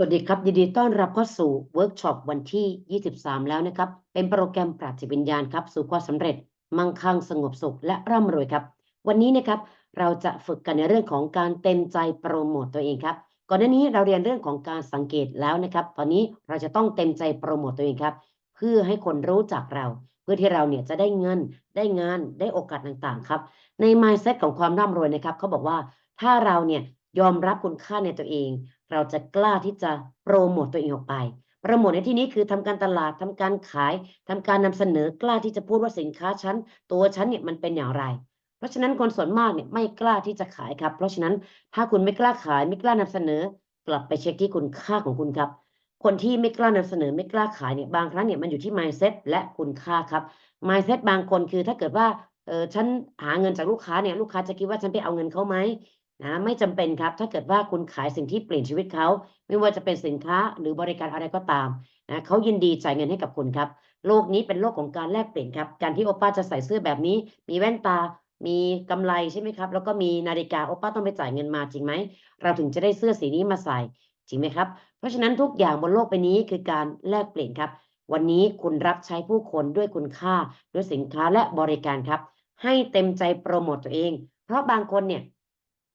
สวัสดีครับ ยินดีต้อนรับเข้าสู่เวิร์กช็อปวันที่ 23 แล้วนะครับ เป็นโปรแกรมปราบจิตวิญญาณครับ สู่ความสำเร็จ มั่งคั่งสงบสุขและร่ำรวยครับ วันนี้นะครับเราจะฝึกกันในเรื่องของการเต็มใจโปรโมตตัวเองครับ ก่อนหน้านี้เราเรียนเรื่องของการสังเกตแล้วนะครับ ตอนนี้เราจะต้องเต็มใจโปรโมตตัวเองครับ เพื่อให้คนรู้จักเรา เพื่อที่เราเนี่ยจะได้เงิน ได้งาน ได้โอกาสต่างๆ ครับ ใน mindset ของความร่ำรวยนะครับเขาบอกว่าถ้าเราเนี่ย ยอมรับคุณค่าในตัวเอง เราจะกล้าที่จะโปรโมตตัวเองออกไปโปรโมทในที่นี้คือทำการตลาดทำการขายทำการนำเสนอกล้าที่จะพูดว่าสินค้าฉันตัวฉันเนี่ยมันเป็นอย่างไร เพราะฉะนั้นคนส่วนมากเนี่ยไม่กล้าที่จะขายครับ เพราะฉะนั้นถ้าคุณไม่กล้าขายไม่กล้านำเสนอ กลับไปเช็คที่คุณค่าของคุณครับ คนที่ไม่กล้านำเสนอไม่กล้าขายเนี่ยบางครั้งเนี่ยมันอยู่ที่ mindset และคุณค่าครับ mindset บางคนคือถ้าเกิดว่าเออฉันหาเงินจากลูกค้าเนี่ยลูกค้าจะคิดว่าฉันไปเอาเงินเขาไหม นะไม่จำเป็นครับ ถ้าเกิดว่าคุณขายสิ่งที่เปลี่ยนชีวิตเขา ไม่ว่าจะเป็นสินค้าหรือบริการอะไรก็ตามนะเขายินดีจ่ายเงินให้กับคุณครับ โลกนี้เป็นโลกของการแลกเปลี่ยนครับ การที่โอป้าจะใส่เสื้อแบบนี้ มีแว่นตา มีกำไรใช่ไหมครับ แล้วก็มีนาฬิกาโอป้าต้องไปจ่ายเงินมาจริงไหม เราถึงจะได้เสื้อสีนี้มาใส่ จริงไหมครับ เพราะฉะนั้นทุกอย่างบนโลกใบนี้คือการแลกเปลี่ยนครับ วันนี้คุณรับใช้ผู้คนด้วยคุณค่าด้วยสินค้าและบริการครับ ให้เต็มใจโปรโมตตัวเอง เพราะบางคนเนี่ย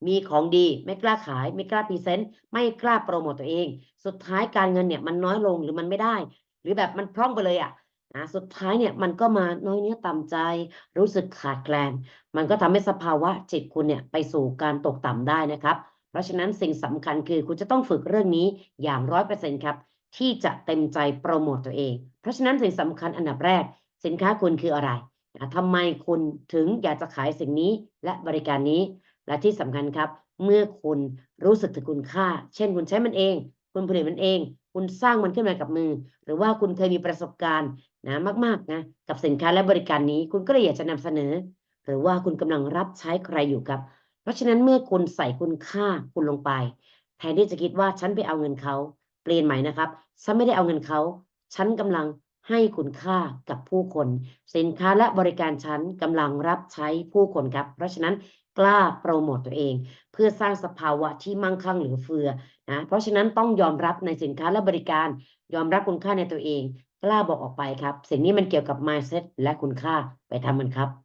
มีของดีไม่กล้าขาย ไม่กล้าพรีเซนต์ไม่กล้าโปรโมตตัวเอง สุดท้ายการเงินเนี่ยมันน้อยลงหรือมันไม่ได้ หรือแบบมันพร่องไปเลยอะนะสุดท้ายเนี่ยมันก็มาน้อยเนื้อต่ำใจ รู้สึกขาดแคลน มันก็ทำให้สภาวะจิตคุณเนี่ยไปสู่การตกต่ำได้นะครับ เพราะฉะนั้นสิ่งสำคัญคือคุณจะต้องฝึกเรื่องนี้อย่างร้อยเปอร์เซ็นต์ครับ ที่จะเต็มใจโปรโมตตัวเอง เพราะฉะนั้นสิ่งสำคัญอันดับแรก สินค้าคุณคืออะไรนะทำไมคุณถึงอยากจะขายสิ่งนี้และบริการนี้ และที่สำคัญครับ เมื่อคุณรู้สึกถึงคุณค่า เช่นคุณใช้มันเอง คุณผลิตมันเอง คุณสร้างมันขึ้นมากับมือ หรือว่าคุณเคยมีประสบการณ์นะมากๆนะกับสินค้าและบริการนี้ คุณก็เลยอยากจะนำเสนอ หรือว่าคุณกำลังรับใช้ใครอยู่ครับ เพราะฉะนั้นเมื่อคุณใส่คุณค่าคุณลงไป แทนที่จะคิดว่าฉันไปเอาเงินเขาเปลี่ยนใหม่นะครับ ฉันไม่ได้เอาเงินเขา ฉันกำลัง ให้คุณค่ากับผู้คน สินค้าและบริการฉันกำลังรับใช้ผู้คนครับ เพราะฉะนั้นกล้าโปรโมตตัวเอง เพื่อสร้างสภาวะที่มั่งคั่งเหลือเฟือนะเพราะฉะนั้นต้องยอมรับในสินค้าและบริการ ยอมรับคุณค่าในตัวเอง กล้าบอกออกไปครับ สิ่งนี้มันเกี่ยวกับ mindset และคุณค่าไปทำมันครับ